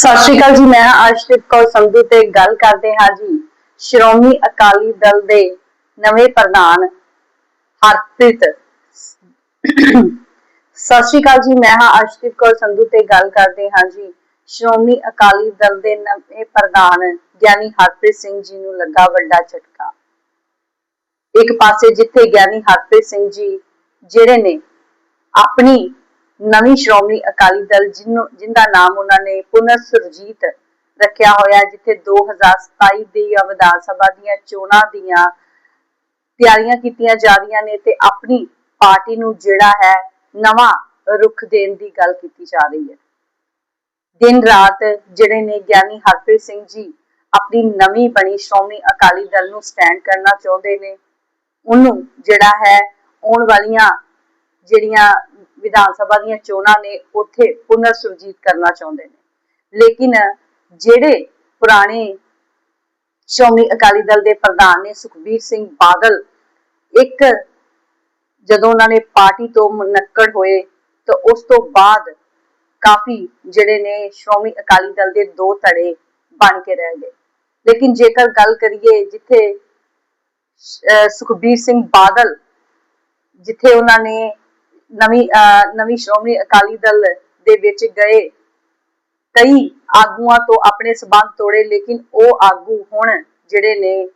ਸਤਿ ਸ਼੍ਰੀ ਅਕਾਲ ਜੀ, ਮੈਂ ਹਾਂ ਕੌਰ ਸੰਧੂ ਤੇ ਗੱਲ ਕਰਦੇ ਹਾਂ ਜੀ। ਸ਼੍ਰੋਮਣੀ ਅਕਾਲੀ ਦਲ ਦੇ ਨਵੇਂ ਪ੍ਰਧਾਨ ਹਰਪ੍ਰੀਤ। ਸਤਿ ਸ਼੍ਰੀ ਅਕਾਲ ਜੀ, ਮੈਂ ਹਾਂ ਅਰਸ਼ਦੀਪ ਕੌਰ ਸੰਧੂ ਤੇ ਗੱਲ ਕਰਦੇ ਹਾਂ ਜੀ। ਸ਼੍ਰੋਮਣੀ ਅਕਾਲੀ ਦਲ ਦੇ ਨਵੇਂ ਪ੍ਰਧਾਨ ਗਿਆਨੀ ਹਰਪ੍ਰੀਤ ਸਿੰਘ ਜੀ ਨੂੰ ਲੱਗਾ ਵੱਡਾ ਝਟਕਾ। ਇੱਕ ਪਾਸੇ ਜਿੱਥੇ ਗਿਆਨੀ ਹਰਪ੍ਰੀਤ ਸਿੰਘ ਜੀ ਜਿਹੜੇ ਨੇ ਆਪਣੀ ਨਵੀਂ ਸ਼੍ਰੋਮਣੀ ਅਕਾਲੀ ਦਲ ਜਿਹਨੂੰ ਜਿੰਦਾ ਨਾਮ ਉਹਨਾਂ ਨੇ ਪੁਨਰ ਸੁਰਜੀਤ ਰੱਖਿਆ ਹੋਇਆ ਜਿੱਥੇ 2027 ਦੀ ਵਿਧਾਨ ਸਭਾ ਦੀਆਂ ਚੋਣਾਂ ਦੀਆਂ ਤਿਆਰੀਆਂ ਕੀਤੀਆਂ ਜਾ ਰਹੀਆਂ ਨੇ ਤੇ ਆਪਣੀ ਪਾਰਟੀ ਨੂੰ ਜਿਹੜਾ ਹੈ ਨਵਾਂ ਰੁਖ ਦੇਣ ਦੀ ਗੱਲ ਕੀਤੀ ਜਾ ਰਹੀ ਹੈ। ਦਿਨ ਰਾਤ ਜਿਹੜੇ ਨੇ ਗਿਆਨੀ ਹਰਪ੍ਰੀਤ ਸਿੰਘ ਜੀ ਆਪਣੀ ਨਵੀਂ ਬਣੀ ਸ਼੍ਰੋਮਣੀ ਅਕਾਲੀ ਦਲ ਨੂੰ ਸਟੈਂਡ ਕਰਨਾ ਚਾਹੁੰਦੇ ਨੇ, ਉਹਨੂੰ ਜਿਹੜਾ ਹੈ ਆਉਣ ਵਾਲੀਆਂ ਜਿਹੜੀਆਂ ਵਿਧਾਨ ਸਭਾ ਦੀਆਂ ਚੋਣਾਂ ਨੇ ਉੱਥੇ ਪੁਨਰ ਸੁਰਜੀਤ ਕਰਨਾ ਚਾਹੁੰਦੇ ਨੇ। ਲੇਕਿਨ ਜਿਹੜੇ ਪੁਰਾਣੇ ਸ਼੍ਰੋਮਣੀ ਅਕਾਲੀ ਦਲ ਦੇ ਪ੍ਰਧਾਨ ਨੇ ਸੁਖਬੀਰ ਸਿੰਘ ਬਾਦਲ, ਇੱਕ ਜਦੋਂ ਉਹਨਾਂ ਨੇ ਪਾਰਟੀ ਤੋਂ ਮੁਨੱਕੜ ਹੋਏ, ਤਾਂ ਉਸ ਤੋਂ ਬਾਅਦ ਕਾਫੀ ਜਿਹੜੇ ਨੇ ਸ਼੍ਰੋਮਣੀ ਅਕਾਲੀ ਦਲ ਦੇ ਦੋ ਧੜੇ ਬਣ ਕੇ ਰਹਿ ਗਏ। ਲੇਕਿਨ ਜੇਕਰ ਗੱਲ ਕਰੀਏ ਜਿੱਥੇ ਸੁਖਬੀਰ ਸਿੰਘ ਬਾਦਲ, ਜਿੱਥੇ ਉਹਨਾਂ ਨੇ ਨਵੀਂ ਨਵੀਂ ਸ਼੍ਰੋਮਣੀ ਅਕਾਲੀ ਦਲ ਦੇ ਵਿੱਚ ਗਏ। ਕਈ ਆਗੂਆਂ ਤੋਂ ਆਪਣੇ ਸਬੰਧ ਤੋੜੇ, ਲੇਕਿਨ ਉਹ ਆਗੂ ਹੁਣ ਜਿਹੜੇ ਨੇ,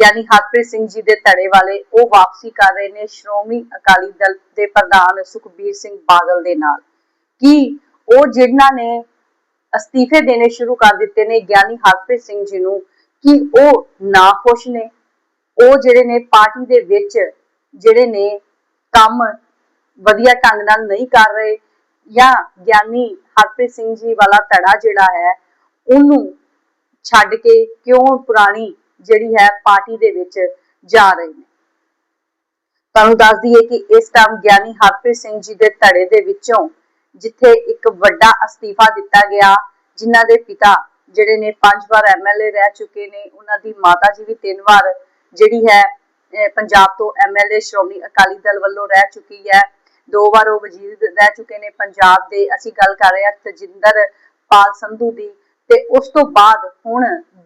ਗਿਆਨੀ ਹਰਪ੍ਰੀਤ ਸਿੰਘ ਜੀ ਦੇ ਧੜੇ ਵਾਲੇ, ਉਹ ਵਾਪਸੀ ਕਰ ਰਹੇ ਨੇ ਸ਼੍ਰੋਮਣੀ ਅਕਾਲੀ ਦਲ ਦੇ ਪ੍ਰਧਾਨ ਸੁਖਬੀਰ ਸਿੰਘ ਬਾਦਲ ਦੇ ਨਾਲ। ਕਿ ਉਹ ਜਿਨ੍ਹਾਂ ਨੇ ਅਸਤੀਫੇ ਦੇਣੇ ਸ਼ੁਰੂ ਕਰ ਦਿੱਤੇ ਨੇ ਗਿਆਨੀ ਹਰਪ੍ਰੀਤ ਸਿੰਘ ਜੀ ਨੂੰ, ਕਿ ਉਹ ਨਾ ਖੁਸ਼ ਨੇ? ਉਹ ਜਿਹੜੇ ਨੇ ਪਾਰਟੀ ਦੇ ਵਿੱਚ ਜਿਹੜੇ ਨੇ ਕੰਮ ਵਧੀਆ ਢੰਗ ਨਾਲ ਨਹੀਂ ਕਰ ਰਹੇ ਜਾਂ ਗਿਆਨੀ ਹਰਪ੍ਰੀਤ ਸਿੰਘ ਜੀ ਵਾਲਾ ਧੜਾ ਜਿਹੜਾ ਹੈ, ਉਹਨੂੰ ਛੱਡ ਕੇ ਕਿਉਂ ਪੁਰਾਣੀ ਜਿਹੜੀ ਹੈ ਪਾਰਟੀ ਦੇ ਵਿੱਚ ਜਾ ਰਹੇ ਨੇ? ਤੁਹਾਨੂੰ ਦੱਸ ਦਈਏ ਕਿ ਇਸ ਟਾਈਮ ਗਿਆਨੀ ਹਰਪ੍ਰੀਤ ਸਿੰਘ ਜੀ ਦੇ ਧੜੇ ਦੇ ਵਿੱਚੋਂ ਜਿੱਥੇ ਇੱਕ ਵੱਡਾ ਅਸਤੀਫਾ ਦਿੱਤਾ ਗਿਆ, ਜਿਨ੍ਹਾਂ ਦੇ ਪਿਤਾ ਜਿਹੜੇ ਨੇ ਪੰਜ ਵਾਰ ਐਮਐਲਏ ਰਹਿ ਚੁੱਕੇ ਨੇ, ਉਹਨਾਂ ਦੀ ਮਾਤਾ ਜੀ ਵੀ ਤਿੰਨ ਵਾਰ ਜਿਹੜੀ ਹੈ ਪੰਜਾਬ ਤੋਂ ਐਮਐਲਏ ਸ਼੍ਰੋਮਣੀ ਅਕਾਲੀ ਦਲ ਵੱਲੋਂ ਰਹਿ ਚੁੱਕੀ ਹੈ। ਦੋ ਵਾਰ ਉਹ ਵਜ਼ੀਰ ਰਹਿ ਚੁੱਕੇ ਨੇ ਪੰਜਾਬ ਦੇ। ਅਸੀਂ ਗੱਲ ਕਰ ਰਹੇ ਹਾਂ ਤਜਿੰਦਰ ਪਾਲ ਸੰਧੂ ਦੀ ਤੇ ਉਸ ਤੋਂ ਬਾਅਦ ਹੁਣ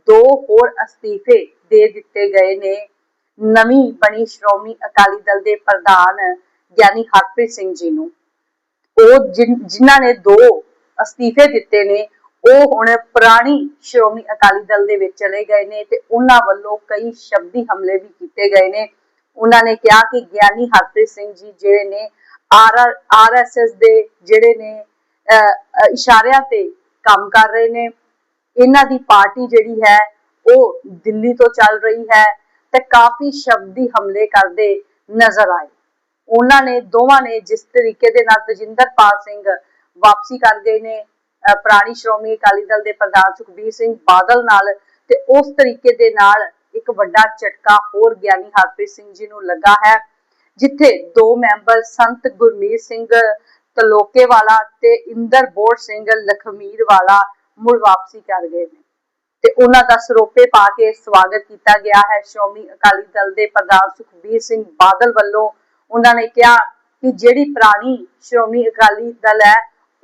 ਦੋ ਹੋਰ ਅਸਤੀਫੇ ਦੇ ਦਿੱਤੇ ਗਏ ਨੇ। ਨਵੀਂ ਬਣੀ ਸ਼੍ਰੋਮਣੀ ਅਕਾਲੀ ਦਲ ਦੇ ਪ੍ਰਧਾਨ ਗਿਆਨੀ ਹਰਪ੍ਰੀਤ ਸਿੰਘ ਜੀ ਨੂੰ। ਉਹ ਜਿਨ੍ਹਾਂ ਨੇ ਦੋ ਅਸਤੀਫੇ ਦਿੱਤੇ ਨੇ, ਉਹ ਹੁਣ ਪੁਰਾਣੀ ਸ਼੍ਰੋਮਣੀ ਅਕਾਲੀ ਦਲ ਦੇ ਵਿੱਚ ਚਲੇ ਗਏ ਨੇ ਤੇ ਉਹਨਾਂ ਵੱਲੋਂ ਕਈ ਸ਼ਬਦੀ ਹਮਲੇ ਵੀ ਕੀਤੇ ਗਏ ਨੇ। ਉਹਨਾਂ ਨੇ ਕਿਹਾ ਕਿ ਗਿਆਨੀ ਹਰਪ੍ਰੀਤ ਸਿੰਘ ਜੀ ਜਿਹੜੇ ਨੇ ਆਰ ਆਰਐਸਐਸ ਦੇ ਜਿਹੜੇ ਨੇ ਇਸ਼ਾਰਿਆਂ ਤੇ ਕੰਮ ਕਰ ਰਹੇ ਨੇ। ਇਹਨਾਂ ਦੀ ਪਾਰਟੀ ਜਿਹੜੀ ਹੈ, ਉਹ ਦਿੱਲੀ ਤੋਂ ਚੱਲ ਰਹੀ ਹੈ ਤੇ ਕਾਫੀ ਸ਼ਬਦੀ ਹਮਲੇ ਕਰਦੇ ਨਜ਼ਰ ਆਏ। ਉਹਨਾਂ ਨੇ ਦੋਵਾਂ ਨੇ ਜਿਸ ਤਰੀਕੇ ਦੇ ਨਾਲ ਤਜਿੰਦਰਪਾਲ ਸਿੰਘ ਵਾਪਸੀ ਕਰ ਗਏ ਨੇ ਪ੍ਰਾਣੀ ਸ਼੍ਰੋਮਣੀ ਅਕਾਲੀ ਦਲ ਦੇ ਪ੍ਰਧਾਨ ਸੁਖਬੀਰ ਸਿੰਘ ਬਾਦਲ ਨਾਲ ਤੇ ਉਸ ਤਰੀਕੇ ਦੇ ਨਾਲ ਇੱਕ ਵੱਡਾ ਝਟਕਾ ਹੋਰ ਗਿਆਨੀ ਹਰਪ੍ਰੀਤ ਸਿੰਘ ਜੀ ਨੂੰ ਲੱਗਾ ਹੈ। ਜਿੱਥੇ ਦੋ ਮੈਂਬਰ ਸੰਤ ਗੁਰਮੀਤ ਸਿੰਘ ਤਲੋਕੇ ਵਾਲਾ ਤੇ ਇੰਦਰਬੋੜ ਸਿੰਘ ਲਖਮੀਰ ਵਾਲਾ ਮੁੜ ਵਾਪਸੀ ਕਰ ਗਏ ਨੇ। ਤੇ ਉਹਨਾਂ ਦਾ ਸਰੋਪੇ ਪਾ ਕੇ ਸਵਾਗਤ ਕੀਤਾ ਗਿਆ ਹੈ। ਸ਼੍ਰੋਮਣੀ ਅਕਾਲੀ ਦਲ ਦੇ ਪ੍ਰਧਾਨ ਸੁਖਬੀਰ ਸਿੰਘ ਬਾਦਲ ਵੱਲੋਂ ਉਹਨਾਂ ਨੇ ਕਿਹਾ ਕਿ ਜਿਹੜੀ ਪੁਰਾਣੀ ਸ਼੍ਰੋਮਣੀ ਅਕਾਲੀ ਦਲ ਹੈ,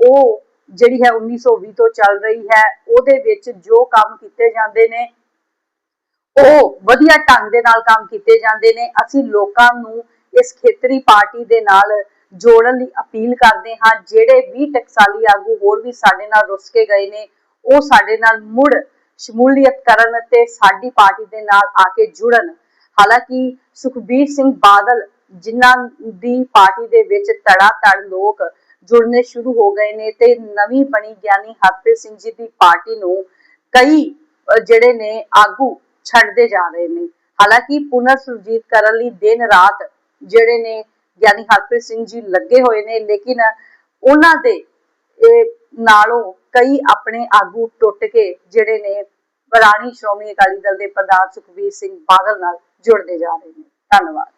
ਉਹ ਜਿਹੜੀ ਹੈ 1920 ਤੋਂ ਚੱਲ ਰਹੀ ਹੈ। ਉਹਦੇ ਵਿੱਚ ਜੋ ਕੰਮ ਕੀਤੇ ਜਾਂਦੇ ਨੇ, ਉਹ ਵਧੀਆ ਢੰਗ ਦੇ ਨਾਲ ਕੰਮ ਕੀਤੇ ਜਾਂਦੇ ਨੇ। ਅਸੀਂ ਲੋਕਾਂ ਨੂੰ ਇਸ ਖੇਤਰੀ ਪਾਰਟੀ ਦੇ ਨਾਲ ਜੋੜਨ ਲਈ ਅਪੀਲ ਕਰਦੇ ਹਾਂ। ਜਿਹੜੇ ਵੀ ਟਕਸਾਲੀ ਆਗੂ ਹੋਰ ਵੀ ਸਾਡੇ ਨਾਲ ਰੁੱਸ ਕੇ ਗਏ ਨੇ, ਉਹ ਸਾਡੇ ਨਾਲ ਮੁੜ ਸ਼ਮੂਲੀਅਤ ਕਰਨ ਤੇ ਸਾਡੀ ਪਾਰਟੀ ਦੇ ਨਾਲ ਆ ਕੇ ਜੁੜਨ। ਹਾਲਾਂਕਿ ਸੁਖਬੀਰ ਸਿੰਘ ਬਾਦਲ, ਜਿਨ੍ਹਾਂ ਦੀ ਪਾਰਟੀ ਦੇ ਵਿੱਚ ਤੜਾ ਤੜ ਲੋਕ ਜੁੜਨੇ ਸ਼ੁਰੂ ਹੋ ਗਏ ਨੇ ਤੇ ਨਵੀਂ ਬਣੀ ਗਿਆਨੀ ਹਰਪ੍ਰੀਤ ਸਿੰਘ ਜੀ ਦੀ ਪਾਰਟੀ ਨੂੰ ਕਈ ਜਿਹੜੇ ਨੇ ਆਗੂ ਛੱਡਦੇ ਜਾ ਰਹੇ ਨੇ। ਹਾਲਾਂਕਿ ਪੁਨਰ ਸੁਰਜੀਤ ਕਰਨ ਲਈ ਦਿਨ ਰਾਤ ਜਿਹੜੇ ਨੇ ਗਿਆਨੀ ਹਰਪ੍ਰੀਤ ਸਿੰਘ ਜੀ ਲੱਗੇ ਹੋਏ ਨੇ, ਲੇਕਿਨ ਉਹਨਾਂ ਦੇ ਨਾਲੋਂ ਕਈ ਆਪਣੇ ਆਗੂ ਟੁੱਟ ਕੇ ਜਿਹੜੇ ਨੇ ਪੁਰਾਣੀ ਸ਼੍ਰੋਮਣੀ ਅਕਾਲੀ ਦਲ ਦੇ ਪ੍ਰਧਾਨ ਸੁਖਬੀਰ ਸਿੰਘ ਬਾਦਲ ਨਾਲ ਜੁੜਦੇ ਜਾ ਰਹੇ ਨੇ। ਧੰਨਵਾਦ।